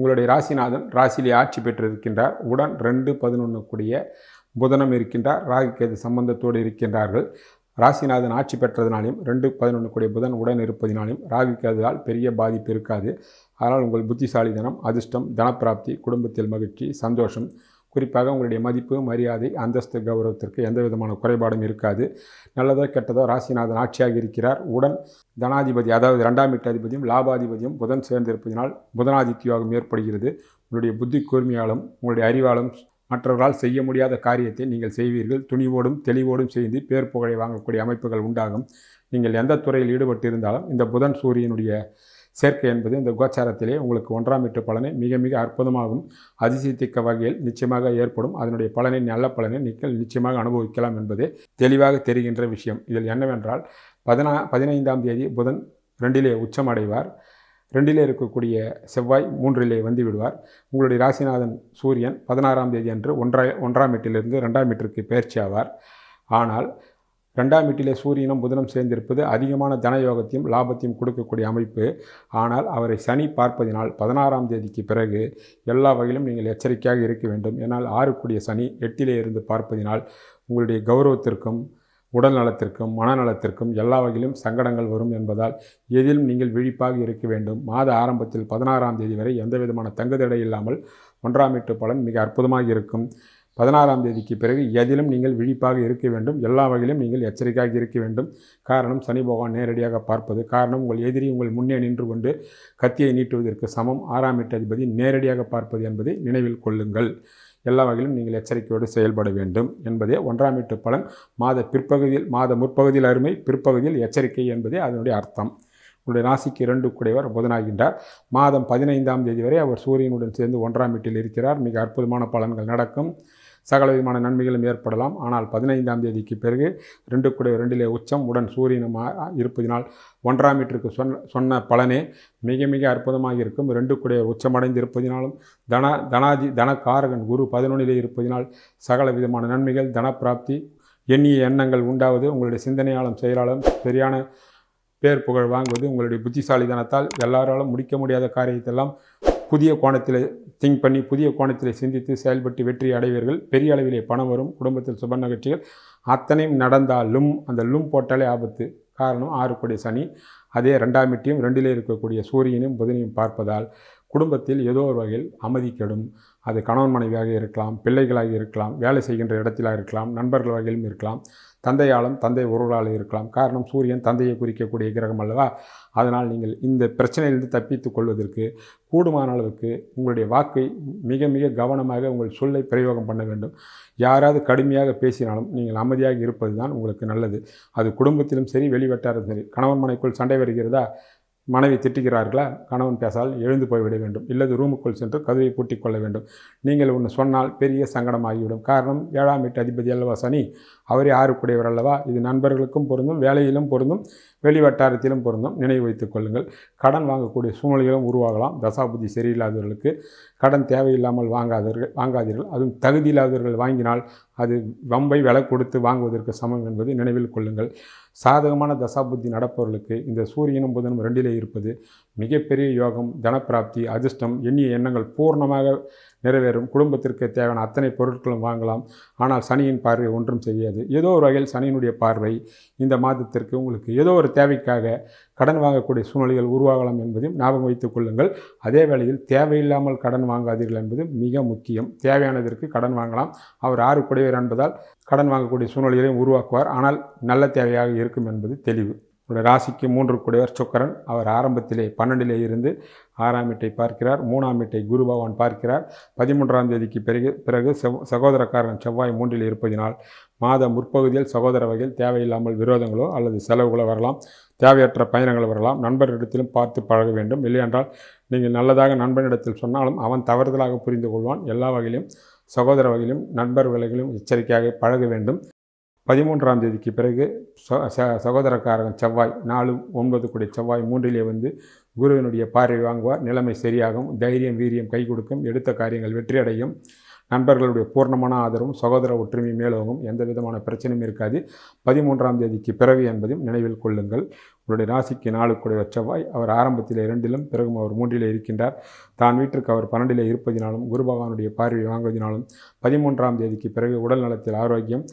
உங்களுடைய ராசிநாதன் ராசியிலே ஆட்சி பெற்றிருக்கின்றார். உடன் ரெண்டு பதினொன்று கூடிய புதனம் இருக்கின்றார். ராகுகேது சம்பந்தத்தோடு இருக்கின்றார்கள். ராசிநாதன் ஆட்சி பெற்றதினாலையும் ரெண்டு பதினொன்று கூடிய புதன் உடன் இருப்பதினாலையும் ராகுகேதுவால் பெரிய பாதிப்பு இருக்காது. அதனால் உங்கள் புத்திசாலித்தனம் அதிர்ஷ்டம் தனப்பிராப்தி குடும்பத்தில் மகிழ்ச்சி சந்தோஷம் குறிப்பாக உங்களுடைய மதிப்பு மரியாதை அந்தஸ்து கௌரவத்திற்கு எந்த விதமான குறைபாடும் இருக்காது. நல்லதோ கெட்டதோ ராசிநாதன் ஆட்சியாக இருக்கிறார். உடன் தனாதிபதி அதாவது ரெண்டாம் வீட்டாதிபதியும் லாபாதிபதியும் புதன் சேர்ந்திருப்பதினால் புதனாதித்யோகம் ஏற்படுகிறது. உங்களுடைய புத்தி கூர்மையாலும் உங்களுடைய அறிவாலும் மற்றவர்களால் செய்ய முடியாத காரியத்தை நீங்கள் செய்வீர்கள். துணிவோடும் தெளிவோடும் செய்து பேர் புகழை வாங்கக்கூடிய அமைப்புகள் உண்டாகும். நீங்கள் எந்த துறையில் ஈடுபட்டிருந்தாலும் இந்த புதன் சூரியனுடைய சேர்க்கை என்பது இந்த கோச்சாரத்திலே உங்களுக்கு ஒன்றாம் வீட்டு பலனை மிக மிக அற்புதமாகவும் அதிசயத்திக்க வகையில் நிச்சயமாக ஏற்படும். அதனுடைய பலனை நல்ல பலனை நீங்கள் நிச்சயமாக அனுபவிக்கலாம் என்பதே தெளிவாக தெரிகின்ற விஷயம். இதில் என்னவென்றால் பதினா பதினைந்தாம் தேதி புதன் ரெண்டிலே உச்சமடைவார் ரெண்டிலே இருக்கக்கூடிய செவ்வாய் மூன்றிலே வந்து விடுவார். உங்களுடைய ராசிநாதன் சூரியன் பதினாறாம் தேதி அன்று ஒன்றா ஒன்றாம் வீட்டிலிருந்து ரெண்டாம் வீட்டிற்கு பயிற்சி ஆவார். ஆனால் ரெண்டாம் வீட்டிலே சூரியனும் புதனும் சேர்ந்திருப்பது அதிகமான தனயோகத்தையும் லாபத்தையும் கொடுக்கக்கூடிய அமைப்பு. ஆனால் அவரை சனி பார்ப்பதினால் பதினாறாம் தேதிக்கு பிறகு எல்லா வகையிலும் நீங்கள் எச்சரிக்கையாக இருக்க வேண்டும். ஏன்னால் ஆறுக்குடிய சனி எட்டிலே இருந்து பார்ப்பதினால் உங்களுடைய கௌரவத்திற்கும் உடல் நலத்திற்கும் மனநலத்திற்கும் எல்லா வகையிலும் சங்கடங்கள் வரும் என்பதால் எதிலும் நீங்கள் விழிப்பாக இருக்க வேண்டும். மாத ஆரம்பத்தில் பதினாறாம் தேதி வரை எந்த விதமான தங்குதடை இல்லாமல் ஒன்றாம் வீட்டு பலன் மிக அற்புதமாக இருக்கும். பதினாறாம் தேதிக்கு பிறகு எதிலும் நீங்கள் விழிப்பாக இருக்க வேண்டும். எல்லா வகையிலும் நீங்கள் எச்சரிக்கையாக இருக்க வேண்டும். காரணம் சனி பகவான் நேரடியாக பார்ப்பது. காரணம் உங்கள் எதிரி உங்கள் முன்னே நின்று கொண்டு கத்தியை நீட்டுவதற்கு சமம். ஆறாம் வீட்டு அதிபதி நேரடியாக பார்ப்பது என்பதை நினைவில் கொள்ளுங்கள். எல்லா வகையிலும் நீங்கள் எச்சரிக்கையோடு செயல்பட வேண்டும் என்பதே ஒன்றாம் வீட்டு பலன். மாத பிற்பகுதியில் மாத முற்பகுதியில் அருமை பிற்பகுதியில் எச்சரிக்கை என்பதே அதனுடைய அர்த்தம். உங்களுடைய ராசிக்கு இரண்டு குடையவர் புதனாகின்றார். மாதம் பதினைந்தாம் தேதி வரை அவர் சூரியனுடன் சேர்ந்து ஒன்றாம் வீட்டில் இருக்கிறார். மிக அற்புதமான பலன்கள் நடக்கும். சகல விதமான நன்மைகளும் ஏற்படலாம். ஆனால் பதினைந்தாம் தேதிக்கு பிறகு ரெண்டு கூட ரெண்டிலே உச்சம். உடன் சூரியனும் இருப்பதினால் ஒன்றாம் வீட்டிற்கு சொன்ன சொன்ன பலனே மிக மிக அற்புதமாக இருக்கும். ரெண்டு கூட உச்சமடைந்து இருப்பதினாலும் தன தனாதி தனக்காரகன் குரு பதினொன்றிலே இருப்பதினால் சகல விதமான நன்மைகள் தனப்பிராப்தி எண்ணிய எண்ணங்கள் உண்டாவது உங்களுடைய சிந்தனையாலும் செயலாலும் சரியான பேர் புகழ் வாங்குவது உங்களுடைய புத்திசாலித்தனத்தால் எல்லாராலும் முடிக்க முடியாத காரியத்தெல்லாம் புதிய கோணத்தில் திங்க் பண்ணி புதிய கோணத்தில் சிந்தித்து செயல்பட்டு வெற்றி அடைவீர்கள். பெரிய அளவிலே பணம் வரும் குடும்பத்தில் சுப நிகழ்ச்சிகள். அத்தனையும் நடந்தாலும் அந்த லும் போட்டாலே ஆபத்து. காரணம் ஆறு கோடி சனி. அதே ரெண்டாம் வீட்டையும் ரெண்டிலே இருக்கக்கூடிய சூரியனையும் புதனையும் பார்ப்பதால் குடும்பத்தில் ஏதோ ஒரு வகையில் அமைதி கெடும். அது கணவன் மனைவியாக இருக்கலாம் பிள்ளைகளாக இருக்கலாம் வேலை செய்கின்ற இடத்திலாக இருக்கலாம் நண்பர்கள் வகையிலும் இருக்கலாம் தந்தையாலும் தந்தை உறவுகளால் இருக்கலாம். காரணம் சூரியன் தந்தையை குறிக்கக்கூடிய கிரகம் அல்லவா? அதனால் நீங்கள் இந்த பிரச்சனையிலிருந்து தப்பித்து கொள்வதற்கு கூடுமான அளவுக்கு உங்களுடைய வாக்கை மிக மிக கவனமாக உங்கள் சொல்லை பிரயோகம் பண்ண வேண்டும். யாராவது கடுமையாக பேசினாலும் நீங்கள் அமைதியாக இருப்பது தான் உங்களுக்கு நல்லது. அது குடும்பத்திலும் சரி வெளிவட்டாரம் சரி. கணவன் மனைக்குள் சண்டை வருகிறதா? மனைவி திட்டுகிறார்களா? கணவன் பேசால் எழுந்து போய்விட வேண்டும். இல்லது ரூமுக்குள் சென்று கதவை பூட்டிக் கொள்ள வேண்டும். நீங்கள் ஒன்று சொன்னால் பெரிய சங்கடமாகிவிடும். காரணம் ஏழாம் வீட்டு அதிபதி அல்லவா சனி. அவரே ஆறுக்குடையவர் அல்லவா? இது நண்பர்களுக்கும் பொருந்தும் வேலையிலும் பொருந்தும். வெளி வட்டாரத்திலும் பொருந்தும். நினைவு வைத்துக் கொள்ளுங்கள். கடன் வாங்கக்கூடிய சூழ்நிலைகளும் உருவாகலாம். தசாபுத்தி சரியில்லாதவர்களுக்கு கடன் தேவையில்லாமல் வாங்காதவர்கள் வாங்காதீர்கள். அதுவும் தகுதி இல்லாதவர்கள் வாங்கினால் அது வம்பை விலை கொடுத்து வாங்குவதற்கு சமம் என்பது நினைவில் கொள்ளுங்கள். சாதகமான தசாபுத்தி நடப்பவர்களுக்கு இந்த சூரியனும் புதனும் ரெண்டிலே இருப்பது மிகப்பெரிய யோகம் தனப்பிராப்தி அதிர்ஷ்டம் எண்ணிய எண்ணங்கள் பூர்ணமாக நிறைவேறும். குடும்பத்திற்கு தேவையான அத்தனை பொருட்களும் வாங்கலாம். ஆனால் சனியின் பார்வை ஒன்றும் செய்யாது. ஏதோ ஒரு வகையில் சனியினுடைய பார்வை இந்த மாதத்திற்கு உங்களுக்கு ஏதோ ஒரு தேவைக்காக கடன் வாங்கக்கூடிய சூழ்நிலைகள் உருவாகலாம் என்பதையும் ஞாபகம் வைத்துக் கொள்ளுங்கள். அதே வேளையில் தேவையில்லாமல் கடன் வாங்காதீர்கள் என்பது மிக முக்கியம். தேவையானதற்கு கடன் வாங்கலாம். அவர் ஆறு குடைவர் என்பதால் கடன் வாங்கக்கூடிய சூழ்நிலைகளையும் உருவாக்குவார். ஆனால் நல்ல தேவையாக இருக்கும் என்பது தெளிவு. ராசிக்கு மூன்று குடையவர் சுக்கரன். அவர் ஆரம்பத்திலே பன்னெண்டிலே இருந்து ஆறாம் வீட்டை பார்க்கிறார் மூணாம் வீட்டை குரு பகவான் பார்க்கிறார். பதிமூன்றாம் தேதிக்கு பிறகு பிறகு செவ் சகோதரக்காரன் செவ்வாய் மூன்றில் இருப்பதினால் மாத முற்பகுதியில் சகோதர வகையில் தேவையில்லாமல் விரோதங்களோ அல்லது செலவுகளோ வரலாம். தேவையற்ற பயணங்கள் வரலாம். நண்பரிடத்திலும் பார்த்து பழக வேண்டும். இல்லையென்றால் நீங்கள் நல்லதாக நண்பனிடத்தில் சொன்னாலும் அவன் தவறுதலாக புரிந்து கொள்வான். எல்லா வகையிலும் சகோதர வகையிலும் நண்பர் வகையிலும் எச்சரிக்கையாக பழக வேண்டும். பதிமூன்றாம் தேதிக்கு பிறகு ச- ச- செவ்வாய் நாலு ஒன்பது கூடிய செவ்வாய் மூன்றிலே வந்து குருவினுடைய பார்வை வாங்குவார். நிலைமை சரியாகும். தைரியம் வீரியம் கை கொடுக்கும். எடுத்த காரியங்கள் வெற்றியடையும். நண்பர்களுடைய பூர்ணமான ஆதரவும் சகோதர ஒற்றுமை மேலோகும் எந்த விதமான பிரச்சனையும் இருக்காது. பதிமூன்றாம் தேதிக்கு பிறகு என்பதையும் நினைவில் கொள்ளுங்கள். உங்களுடைய ராசிக்கு நாளுக்குடைய செவ்வாய். அவர் ஆரம்பத்தில் இரண்டிலும் பிறகும் அவர் மூன்றிலே இருக்கின்றார். தான் வீட்டிற்கு அவர் பன்னெண்டிலே இருப்பதினாலும் குரு பகவானுடைய பார்வை வாங்குவதினாலும் பதிமூன்றாம் தேதிக்கு பிறகு உடல் நலத்தில் ஆரோக்கியம்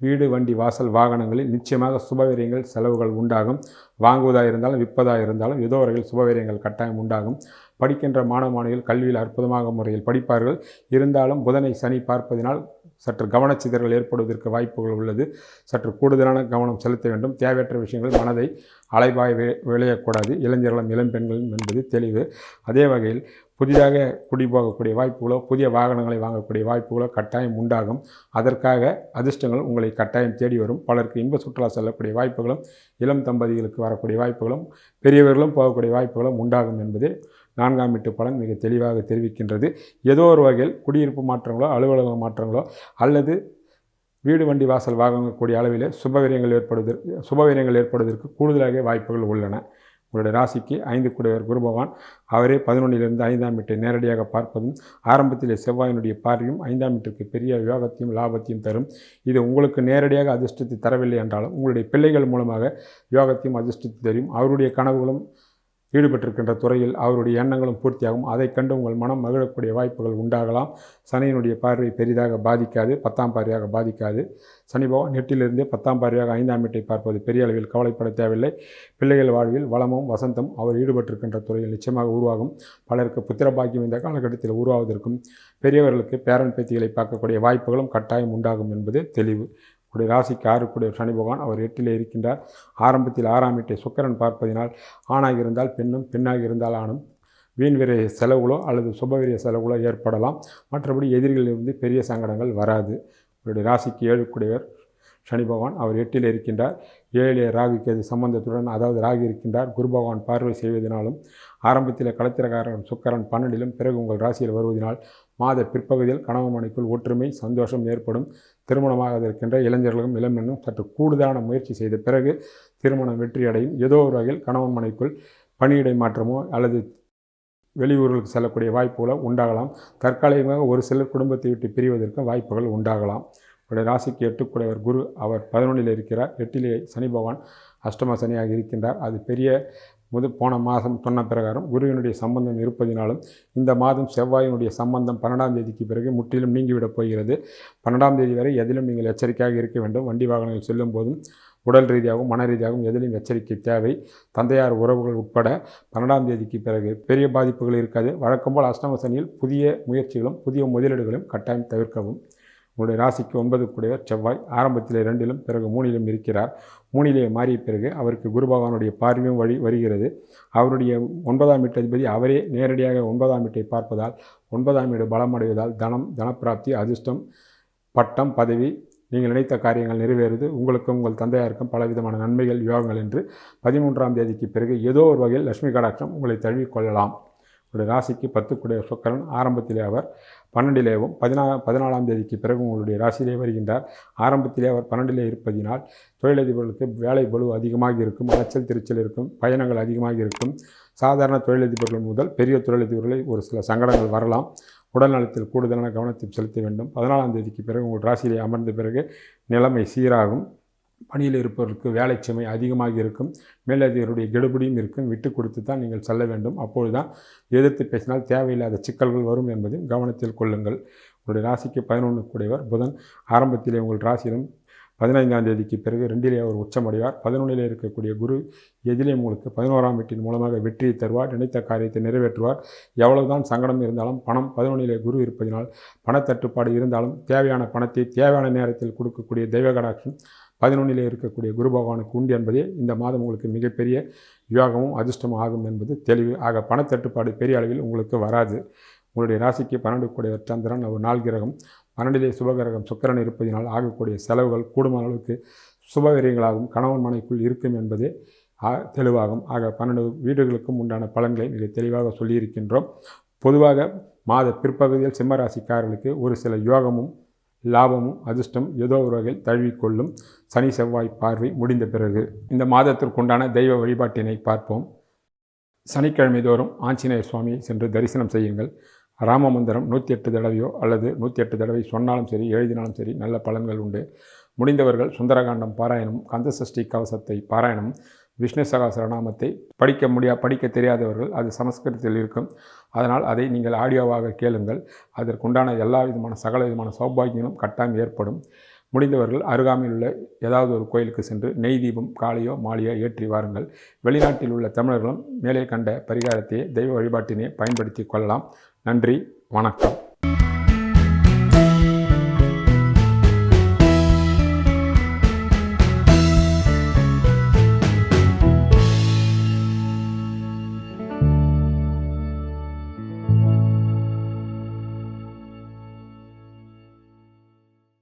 வீடு வண்டி வாசல் வாகனங்களில் நிச்சயமாக சுபவீரியங்கள் செலவுகள் உண்டாகும். வாங்குவதாக இருந்தாலும் விற்பதாக இருந்தாலும் ஏதோ வகையில் சுபவிரயங்கள் கட்டாயம் உண்டாகும். படிக்கின்ற மாணவ மாணவிகள் கல்வியில் அற்புதமாக முறையில் படிப்பார்கள். இருந்தாலும் புதனை சனி பார்ப்பதினால் சற்று கவனச்சிதறல் ஏற்படுவதற்கு வாய்ப்புகள் உள்ளது. சற்று கூடுதலான கவனம் செலுத்த வேண்டும். தேவையற்ற விஷயங்கள் மனதை அலைபாய் விளையக்கூடாது. இளைஞர்களும் இளம்பெண்களும் என்பது தெளிவு. அதே வகையில் புதிதாக குடிபோகக்கூடிய வாய்ப்புகளோ புதிய வாகனங்களை வாங்கக்கூடிய வாய்ப்புகளோ கட்டாயம் உண்டாகும். அதற்காக அதிர்ஷ்டங்கள் உங்களை கட்டாயம் தேடி வரும். பலருக்கு இன்ப சுற்றுலா செல்லக்கூடிய வாய்ப்புகளும் இளம் தம்பதிகளுக்கு வரக்கூடிய வாய்ப்புகளும் பெரியவர்களும் போகக்கூடிய வாய்ப்புகளும் உண்டாகும் என்பது நான்காம் வீட்டு பலன் மிக தெளிவாக தெரிவிக்கின்றது. ஏதோ ஒரு வகையில் குடியிருப்பு மாற்றங்களோ அலுவலக மாற்றங்களோ அல்லது வீடு வண்டி வாசல் வாங்கக்கூடிய அளவிலே சுபவீரியங்கள் ஏற்படுவதற்கு சுபவீரியங்கள் ஏற்படுவதற்கு கூடுதலாக வாய்ப்புகள் உள்ளன. உங்களுடைய ராசிக்கு ஐந்து கூடியவர் குரு பகவான். அவரே பதினொன்றிலிருந்து ஐந்தாம் வீட்டை நேரடியாக பார்ப்பதும் ஆரம்பத்திலே செவ்வாயினுடைய பார்வையும் ஐந்தாம் வீட்டிற்கு பெரிய யோகத்தையும் லாபத்தையும் தரும். இது உங்களுக்கு நேரடியாக அதிர்ஷ்டத்தை தரவில்லை என்றாலும் உங்களுடைய பிள்ளைகள் மூலமாக யோகத்தையும் அதிர்ஷ்டத்தை தரும். அவருடைய கனவுகளும் ஈடுபட்டிருக்கின்ற துறையில் அவருடைய எண்ணங்களும் பூர்த்தியாகும். அதைக் கண்டு உங்கள் மனம் மகிழக்கூடிய வாய்ப்புகள் உண்டாகலாம். சனியினுடைய பார்வை பெரிதாக பாதிக்காது பத்தாம் பார்வையாக பாதிக்காது. சனி பகவான் எட்டிலிருந்தே பத்தாம் பார்வையாக ஐந்தாம் வீட்டை பார்ப்பது பெரிய அளவில் கவலைப்பட தேவையில்லை. பிள்ளைகள் வாழ்வில் வளமும் வசந்தம் அவர் ஈடுபட்டிருக்கின்ற துறையில் நிச்சயமாக உருவாகும். பலருக்கு புத்திரபாக்கியம் இந்த காலகட்டத்தில் உருவாவதற்கும் பெரியவர்களுக்கு பேரன் பேத்திகளை பார்க்கக்கூடிய வாய்ப்புகளும் கட்டாயம் உண்டாகும் என்பது தெளிவு. உடைய ராசிக்கு ஆறுக்குடைய சனி பகவான் அவர் எட்டிலே இருக்கின்றார். ஆரம்பத்தில் ஆறாம் வீட்டை சுக்கரன் பார்ப்பதினால் ஆணாக இருந்தால் பெண்ணும் பெண்ணாக இருந்தால் ஆணும். வீண் விரைய செலவுகளோ அல்லது சுபவிரிய செலவுகளோ ஏற்படலாம். மற்றபடி எதிரிகளிலிருந்து பெரிய சங்கடங்கள் வராது. உங்களுடைய ராசிக்கு ஏழுக்குடையவர் சனி பகவான் அவர் எட்டில் இருக்கின்றார். ஏழிலே ராகு கேது சம்பந்தத்துடன் அதாவது ராகு இருக்கின்றார். குரு பகவான் பார்வை செய்வதனாலும் ஆரம்பத்தில் களத்திரக்காரன் சுக்கரன் பன்னெண்டிலும் பிறகு உங்கள் ராசியில் வருவதனால் மாத பிற்பகுதியில் கணவன் மனைக்குள் ஒற்றுமை சந்தோஷம் ஏற்படும். திருமணமாக இருக்கின்ற இளைஞர்களும் இளம்பெண்ணும் சற்று கூடுதலான முயற்சி செய்த பிறகு திருமணம் வெற்றியடையும். ஏதோ ஒரு வகையில் கணவன் மனைக்குள் பணியிடை மாற்றமோ அல்லது வெளியூர்களுக்கு செல்லக்கூடிய வாய்ப்புகளோ உண்டாகலாம். தற்காலிகமாக ஒரு சிலர் குடும்பத்தை விட்டு பிரிவதற்கும் வாய்ப்புகள் உண்டாகலாம். உடைய ராசிக்கு எட்டுக்குடையவர் குரு அவர் பதினொன்றில் இருக்கிறார். எட்டிலே சனி பகவான் அஷ்டம சனியாக இருக்கின்றார். அது பெரிய முது போன மாதம் சொன்ன பிரகாரம் குருவினுடைய சம்பந்தம் இருப்பதினாலும் இந்த மாதம் செவ்வாயினுடைய சம்பந்தம் பன்னெண்டாம் தேதிக்கு பிறகு முற்றிலும் நீங்கிவிடப் போகிறது. பன்னெண்டாம் தேதி வரை எதிலும் நீங்கள் எச்சரிக்கையாக இருக்க வேண்டும். வண்டி வாகனங்கள் செல்லும் போதும் உடல் ரீதியாகவும் மன ரீதியாகவும் எதிலும் எச்சரிக்கை தேவை. தந்தையார் உறவுகள் உட்பட பன்னெண்டாம் தேதிக்கு பிறகு பெரிய பாதிப்புகள் இருக்காது. வழக்கம் போல் அஷ்டம சனியில் புதிய முயற்சிகளும் புதிய முதலீடுகளும் கட்டாயம் தவிர்க்கவும். உங்களுடைய ராசிக்கு ஒன்பது கூடையவர் செவ்வாய். ஆரம்பத்திலே ரெண்டிலும் பிறகு மூணிலும் இருக்கிறார். மூணிலே மாறிய பிறகு அவருக்கு குரு பகவானுடைய பார்வையும் வழி வருகிறது. அவருடைய ஒன்பதாம் வீட்டு அதிபதி அவரே நேரடியாக ஒன்பதாம் வீட்டை பார்ப்பதால் ஒன்பதாம் வீடு பலமடைவதால் தனம் தனப்பிராப்தி அதிர்ஷ்டம் பட்டம் பதவி நீங்கள் நினைத்த காரியங்கள் நிறைவேறுது. உங்களுக்கும் உங்கள் தந்தையாருக்கும் பலவிதமான நன்மைகள் யோகங்கள் என்று பதிமூன்றாம் தேதிக்கு பிறகு ஏதோ ஒரு வகையில் லட்சுமி கடாட்சம் உங்களை தழுவிக்கொள்ளலாம் உங்களுடைய ராசிக்கு பத்துக்குடைய சுக்கரன் ஆரம்பத்திலே அவர் பன்னெண்டிலேவும் பதினா பதினாலாம் தேதிக்கு பிறகு உங்களுடைய ராசியிலே வருகின்றார். ஆரம்பத்திலே அவர் பன்னெண்டிலே இருப்பதினால் தொழிலதிபர்களுக்கு வேலை பலு அதிகமாக இருக்கும் அலைச்சல் திருச்சல் இருக்கும் பயணங்கள் அதிகமாக இருக்கும். சாதாரண தொழிலதிபர்கள் முதல் பெரிய தொழிலதிபர்களை ஒரு சில சங்கடங்கள் வரலாம். உடல் நலத்தில் கூடுதலான கவனத்தை செலுத்த வேண்டும். பதினாலாம் தேதிக்கு பிறகு உங்கள் ராசியிலே அமர்ந்த பிறகு நிலைமை சீராகும். பணியில் இருப்பவர்களுக்கு வேலை சுமை அதிகமாக இருக்கும். மேலதிகாரியுடைய கெடுபடியும் இருக்கும். விட்டு கொடுத்து தான் நீங்கள் செல்ல வேண்டும். அப்பொழுது தான் எதிர்த்து பேசினால் தேவையில்லாத சிக்கல்கள் வரும் என்பதையும் கவனத்தில் கொள்ளுங்கள். உங்களுடைய ராசிக்கு பதினொன்று கூடியவர் புதன். ஆரம்பத்திலே உங்கள் ராசியிலும் பதினைந்தாம் தேதிக்கு பிறகு ரெண்டிலே அவர் உச்சமடைவார் பதினொன்றிலே இருக்கக்கூடிய குரு எதிலே உங்களுக்கு பதினோராம் வீட்டின் மூலமாக வெற்றியை தருவார். நினைத்த காரியத்தை நிறைவேற்றுவார். எவ்வளவுதான் சங்கடம் இருந்தாலும் பணம் பதினொன்றிலே குரு இருப்பதினால் பணத்தட்டுப்பாடு இருந்தாலும் தேவையான பணத்தை தேவையான நேரத்தில் கொடுக்கக்கூடிய தெய்வ கடாட்சம் பதினொன்றிலே இருக்கக்கூடிய குரு பகவானுக்கு உண்டு என்பதே இந்த மாதம் உங்களுக்கு மிகப்பெரிய யோகமும் அதிர்ஷ்டமும் ஆகும் என்பது தெளிவு. ஆக பணத்தட்டுப்பாடு பெரிய அளவில் உங்களுக்கு வராது. உங்களுடைய ராசிக்கு பன்னெண்டு கூடிய சந்திரன் ஒரு நாள் கிரகம். பன்னெண்டிலே சுபகிரகம் சுக்கிரன் இருப்பதினால் ஆகக்கூடிய செலவுகள் கூடுமான அளவுக்கு சுபகரியங்களாகவும் கணவன் மனைக்குள் இருக்கும் என்பதே தெளிவாகும். ஆக பன்னெண்டு வீடுகளுக்கும் உண்டான பலன்களை மிக தெளிவாக சொல்லியிருக்கின்றோம். பொதுவாக மாத பிற்பகுதியில் சிம்மராசிக்காரர்களுக்கு ஒரு சில யோகமும் லாபமும் அதிர்ஷ்டம் ஏதோ ஒரு வகையில் தழுவிக்கொள்ளும் சனி செவ்வாய் பார்வை முடிந்த பிறகு இந்த மாதத்திற்குண்டான தெய்வ வழிபாட்டினை பார்ப்போம். சனிக்கிழமை தோறும் ஆஞ்சநேயர் சுவாமியை சென்று தரிசனம் செய்யுங்கள். ராமமந்திரம் நூற்றி எட்டு தடவையோ அல்லது நூற்றி எட்டு தடவை சொன்னாலும் சரி எழுதினாலும் சரி நல்ல பலன்கள் உண்டு. முடிந்தவர்கள் சுந்தரகாண்டம் பாராயணம் கந்தசஷ்டி கவசத்தை பாராயணம் விஷ்ணு சகசரநாமத்தை படிக்க முடியா படிக்க தெரியாதவர்கள் அது சமஸ்கிருதத்தில் இருக்கும். அதனால் அதை நீங்கள் ஆடியோவாக கேளுங்கள். அதற்குண்டான எல்லா விதமான சகல விதமான சௌபாகியங்களும் கட்டாயம் ஏற்படும். முடிந்தவர்கள் அருகாமையில் உள்ள ஏதாவது ஒரு கோயிலுக்கு சென்று நெய் தீபம் காலையோ மாலையோ ஏற்றி வாருங்கள். வெளிநாட்டில் உள்ள தமிழர்களும் மேலே கண்ட பரிகாரத்தையே தெய்வ வழிபாட்டினை பயன்படுத்தி கொள்ளலாம். நன்றி வணக்கம்.